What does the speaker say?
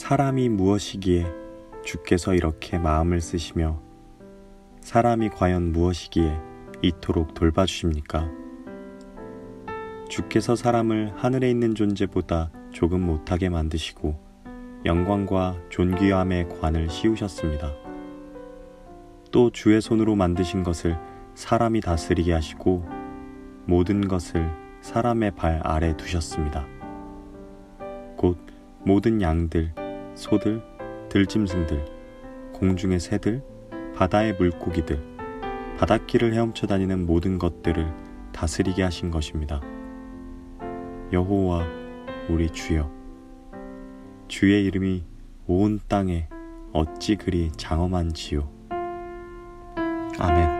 사람이 무엇이기에 주께서 이렇게 마음을 쓰시며 사람이 과연 무엇이기에 이토록 돌봐주십니까? 주께서 사람을 하늘에 있는 존재보다 조금 못하게 만드시고 영광과 존귀함의 관을 씌우셨습니다. 또 주의 손으로 만드신 것을 사람이 다스리게 하시고 모든 것을 사람의 발 아래 두셨습니다. 곧 모든 양들, 소들, 들짐승들, 공중의 새들, 바다의 물고기들, 바닷길을 헤엄쳐 다니는 모든 것들을 다스리게 하신 것입니다. 여호와 우리 주여 주의 이름이 온 땅에 어찌 그리 장엄한지요. 아멘.